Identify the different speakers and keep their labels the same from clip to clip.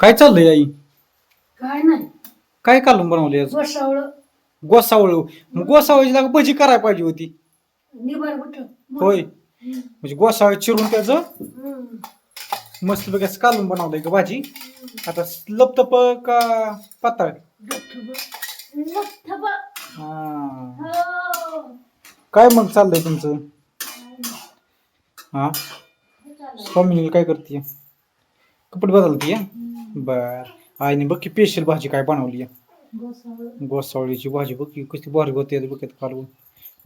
Speaker 1: काय चाललंय आई?
Speaker 2: काय नाही.
Speaker 1: काय कालून बनवले आज?
Speaker 2: गोसावळ.
Speaker 1: गोसावळ. मग गोसावळची जागा भजी करायला पाहिजे होती.
Speaker 2: कुठं
Speaker 1: होय. म्हणजे गोसावळ चिरून त्याचं मस्त असं कालून बनवलंय का भाजी. आता लपतप का पातळ? हा. काय मग चाललंय तुमचं? हा? स्वामिनी काय करते कपडे बदलतीये? बर. आईने बघ की स्पेशल भाजी काय बनवली गोसावळीची भाजी बघ की कशी भारी होते बघ कालवून.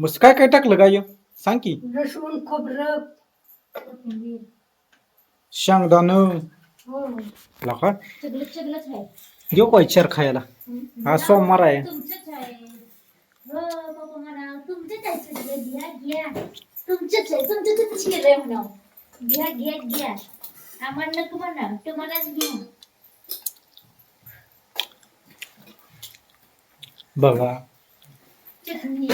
Speaker 1: मस्त काय काय टाकलं काय सांग की.
Speaker 2: लसूण खोबरं.
Speaker 1: शेंगदाण.
Speaker 2: हो.
Speaker 1: लाका घेऊ काय चार खायला? आज सोमवार आहे.
Speaker 3: तुमचंच आहे. हो घ्या घ्या. घ्या घ्या घ्या. आम्हाला नको म्हणा. तुम्हालाच घ्या
Speaker 1: बघा.
Speaker 3: चटणी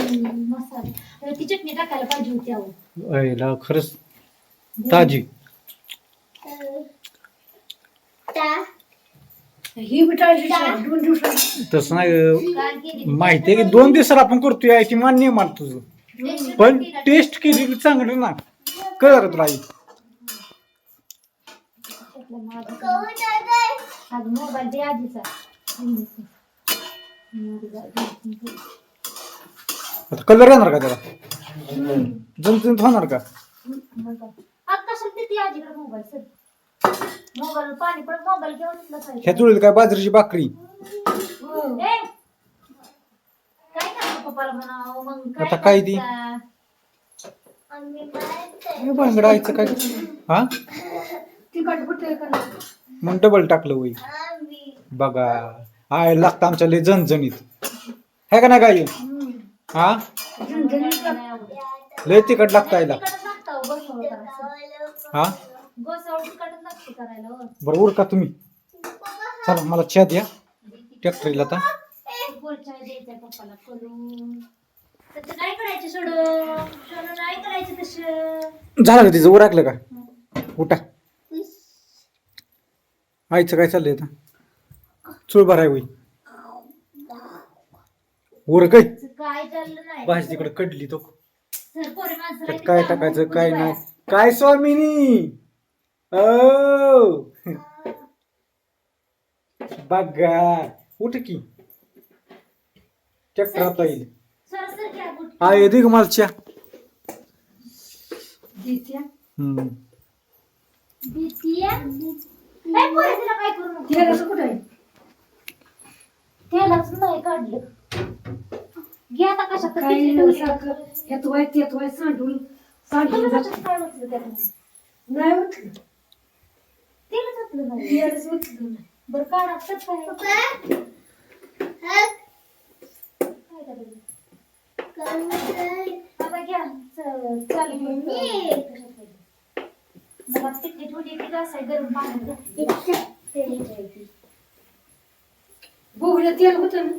Speaker 3: मसाला तर ती चटणी टाकायला पाहिजे होती अहो
Speaker 1: आईला खरंच ताजी
Speaker 2: ही बिटाळची दोन दिवसात
Speaker 1: तसं नाही
Speaker 3: काल केली
Speaker 1: माहिती आहे की दोन दिवसात आपण करतोय ती मान्य आहे मला तुझं. पण टेस्ट केलेली चांगली ना. कळ तुला आई
Speaker 3: मोबाईल दे आधीचा.
Speaker 1: आता कलर येणार का त्याला? जमजमत होणार का?
Speaker 3: आज कशाला देते आजीकडे मोबाईल सर. मोबाईल पाणी पण मोबाईल घेऊन
Speaker 1: ह्या चुळीत काय बाजरीची भाकरी?
Speaker 3: ए, काय करतो पप्पाला म्हणावं? मग
Speaker 1: आता काय ती?
Speaker 3: करता?
Speaker 1: हे भानगड आईचं काय? हा?
Speaker 2: तिखट कुठे करणार
Speaker 1: मग डबल टाकलं होई बघा. आय लागतं आमच्या लय जणजणीत है का नाही काय हा? लय तिखट लागतं आईला.
Speaker 3: हा? गोसावळ तिखटच
Speaker 1: बरोबर का तुम्ही. चला मला छ्या द्या. ट्रॅक्टरीला आता.
Speaker 3: करायचं सोडून सोडून नाही करायचं तसं
Speaker 1: झालं का तिचं? उराकलं का? उठा. आईचं काय चाललंय आता? चुळ भराय होई उर काय
Speaker 3: काय चाललं नाही
Speaker 1: भाजी तिकडे कडली तो.
Speaker 3: सर पोरे माणसं
Speaker 1: त्यात
Speaker 3: राहिली
Speaker 1: काय? टाकायचं काय. नाही. काय स्वामिनी? ओ. बघा. उठ की. आता येईल.
Speaker 3: सर सर घ्या गुड
Speaker 1: हा येते का मला चहा.
Speaker 2: देत्या.
Speaker 1: हम्म.
Speaker 3: भीतीया काय पोरे तिला काय करू? नको
Speaker 2: तेलाचं कुठं आहे?
Speaker 3: तेलाच नाही काढलं घ्या आता कशात तर
Speaker 2: काही नाही
Speaker 3: ठेवली.
Speaker 2: सारखं वाय त्यात वाय सांडून सांडून जात
Speaker 3: कशात काय ओतलं त्यात?
Speaker 2: नाही उठलं
Speaker 3: तेलच ओतलं नाही.
Speaker 2: उठलं नाही
Speaker 3: बरं काढा तर काय काय करायचं? आता घ्या च- चालू करून. मला तिकीट होती की कसं आहे गरम पाणी घ्या. तेल घ्यायचं.
Speaker 2: बोगड्या तेल होतं ना.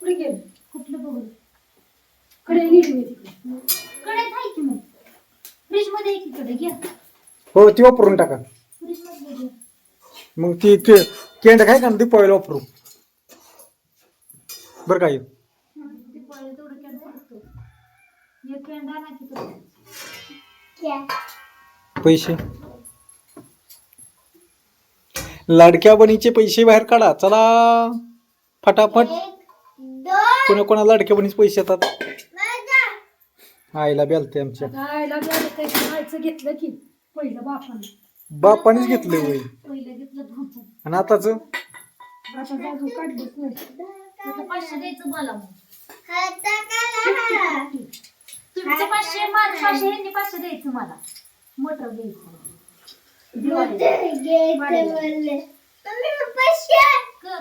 Speaker 2: कुठे गेलं?
Speaker 3: कुठलं बघू
Speaker 2: कडे नीट मी तिकडे.
Speaker 3: कडे आहे की मग? फ्रीजमध्ये आहे की कडे घ्या.
Speaker 1: हो ती वापरून टाका.
Speaker 3: फ्रीजमध्ये घ्या.
Speaker 1: मग ती के- केंड काय का ना दीपावलीला वापरू बरं काय
Speaker 3: ते पळलं तेवढं कॅन पडतो एक कॅन आणा की तो.
Speaker 1: पैसे. लाडक्या बनीचे पैसे बाहेर काढा. चला. फटाफट. कोणा कोणा लाडक्या बनीचे पैसे येतात? आईला बेलते आमच्या.
Speaker 2: आयला घेतलं की पहिलं बापाने.
Speaker 1: बापानेच घेतले वय
Speaker 3: पहिलं घेतलं.
Speaker 1: आणि आताच?
Speaker 2: आता जादू काढलीच नाही.
Speaker 3: आता पाचशे द्यायचं मला. मग तुमचं पाचशे माझं पाचशे ह्यांनी पाचशे द्यायचं मला. दिवाळी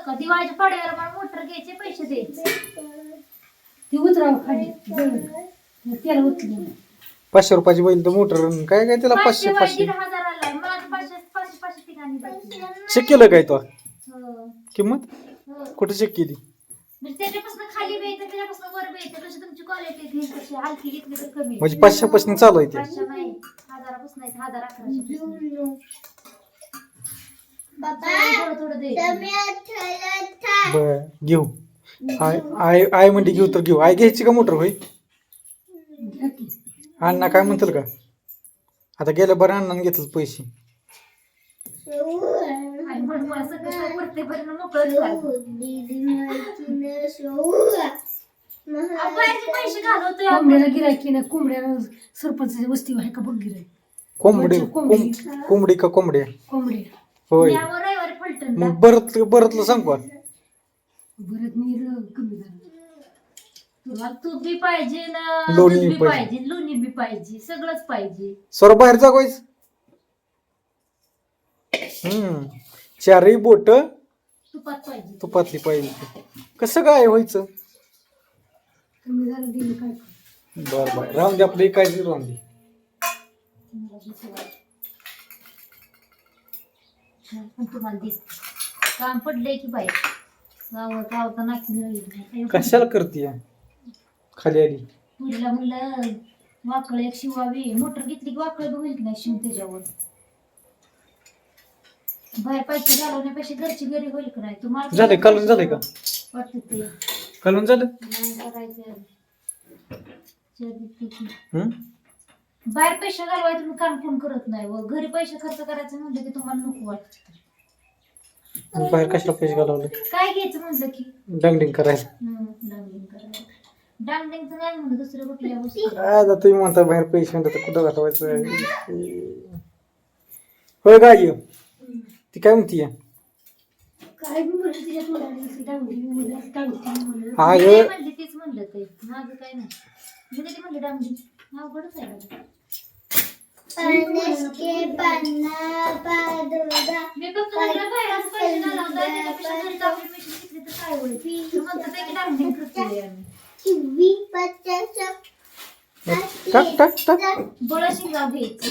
Speaker 3: दिवाळीच्या मला मोटर घ्यायचे पैसे द्यायचे?
Speaker 2: ती उतरावं खाली त्याला उतरलं.
Speaker 1: पाचशे रुपयाची बैल तर मोटर काय काय त्याला
Speaker 3: पाचशे
Speaker 1: पाचशे पाचशे.
Speaker 3: पाचशे पाचशे पाचशे.
Speaker 1: चेक केलं काय तो?
Speaker 3: हो,
Speaker 1: किंमत?
Speaker 3: हो.
Speaker 1: कुठे चेक केली?
Speaker 3: म्हणजे त्याच्यापासून खाली बेयचं त्याच्यापासून वर बेयचं कशी तुमची क्वालिटी घेईल कशी हलकी घेतली तर कमी
Speaker 1: म्हणजे पाचशेपासून चालू आहे ते.
Speaker 3: थोडं थोडं दे.
Speaker 1: बर घेऊ. आय आय आय म्हणजे घेऊ तर घेऊ. आय घ्यायची का मोटर
Speaker 2: घ्या की.
Speaker 1: अण्णा काय म्हणतील का? आता गेल्या बरं अण्णाने घेतलं पैसे.
Speaker 3: आणि म्हणून मला सगळं काय प्रत्येकपर्यंत मोकळंच करायचं. अहो, बाहेरचे पैसे घालवतोय आपण.
Speaker 2: कोंबड्याला गिरायक की नाही कोंबड्याला सरपंच वस्ती आहे का बघ गिरायक
Speaker 1: कोंबडी
Speaker 2: कोंबडी.
Speaker 1: कोंब- कोंबडी का कोंबडी.
Speaker 2: कोंबड्या
Speaker 1: होय.
Speaker 3: यावर रविवारी फलटणला.
Speaker 1: मग सांग का
Speaker 2: बरं नीर कमी झालं.
Speaker 3: तुला तूप बी पाहिजे ना
Speaker 1: लोणी
Speaker 3: दूध बी
Speaker 1: पाहिजे.
Speaker 3: पाहिजे लोणी बी पाहिजे सगळंच पाहिजे.
Speaker 1: सर बाहेर जागवायच हम्म. चारही बोट.
Speaker 3: तुपात पाहिजे.
Speaker 1: तुपातली पाहिजे. कसं काय व्हायचं?
Speaker 2: कमी झालं दिलं काय? करू?
Speaker 1: बर बर. राहून दे आपलं काय राहून दे.
Speaker 3: पण तुम्हाला दिस काम पडलंय की बाहेर गावात गावात नाकी राहिली
Speaker 1: कशाला करते खाली आली.
Speaker 3: पुरीला म्हणलं वाकळ एक शिवावी. मोटर घेतली की वाकळ बी होईल की नाही शिव त्याच्यावर. बाहेर पैसे घालवण्यापेक्षा घरची घरी होईल की नाही? तुम्हाला
Speaker 1: झालंय कालून झालंय का?
Speaker 3: वाटतं ते?
Speaker 1: कालून झालं?
Speaker 3: नाही करायचं.
Speaker 1: हम्म?
Speaker 3: बाहेर पैसे घालवाय तुम्ही काम पण करत नाही व घरी पैसे खर्च करायचं म्हणलं की तुम्हाला नको वाटत
Speaker 1: बाहेर कशाला पैसे घालवले?
Speaker 3: काय घ्यायचं म्हणलं की?
Speaker 1: डांगडिंग करायला.
Speaker 3: हं, डांगडिंग करायला. डांगडिंगचं नाही म्हणलं दुसऱ्या कुठल्या गोष्टी.
Speaker 1: काय आता तुम्ही म्हणता बाहेर पैसे म्हणता तर कुठं घालवायचं? होय काय ती काय म्हणतीय
Speaker 2: काय बी म्हणलं तिच्या तोंडाने.
Speaker 1: हा
Speaker 3: मी म्हणले तेच म्हणलं ते. माझं काय नाही. मी कधी म्हणले डांगडिंग? अवघडच आहे. बाबा. मी फक्त म्हणलं बाहेरच पैसे घालवता त्याच्यापेक्षा घरी आपली मशीन घेतली तर काय होईल तर म्हणतात आहे की डांगडिंग करतोय आम्ही
Speaker 1: टाक टाक टाक
Speaker 3: बळं शिंगाव घ्यायचं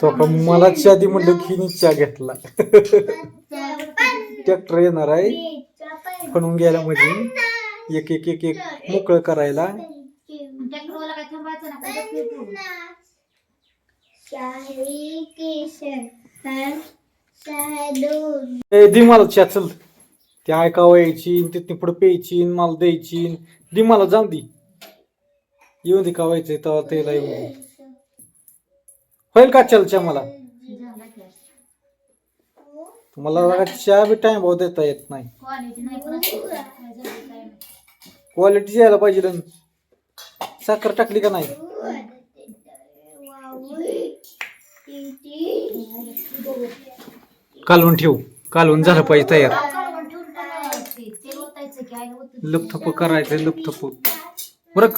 Speaker 1: तो का मला आधी म्हणलं की नी चहा घेतला ट्रॅक्टर येणार आहे फणून गेला म्हणजे एक एक एक एक मोकळं करायला.
Speaker 3: ट्रॅक्टरवाला काय थांबायचं ना काय बसले तू.
Speaker 1: ए दि मला चहा चल. ते ऐकावं यायची तिथून पुढे प्यायची मला द्यायची दि मला जाऊन दे. येऊन दे कावायचं तेव्हा त्याला येऊन दे. होईल का? चल चहा मला. बघा चहा बी टाइम भाऊ देता येत नाही.
Speaker 3: क्वालिटी
Speaker 1: यायला पाहिजे रंग साखर टाकली का नाही? कालवून ठेवू. कालवून झालं पाहिजे तयार.
Speaker 3: कालवण ठेवून पण
Speaker 1: लुपथप करायचं लुपथप. बरं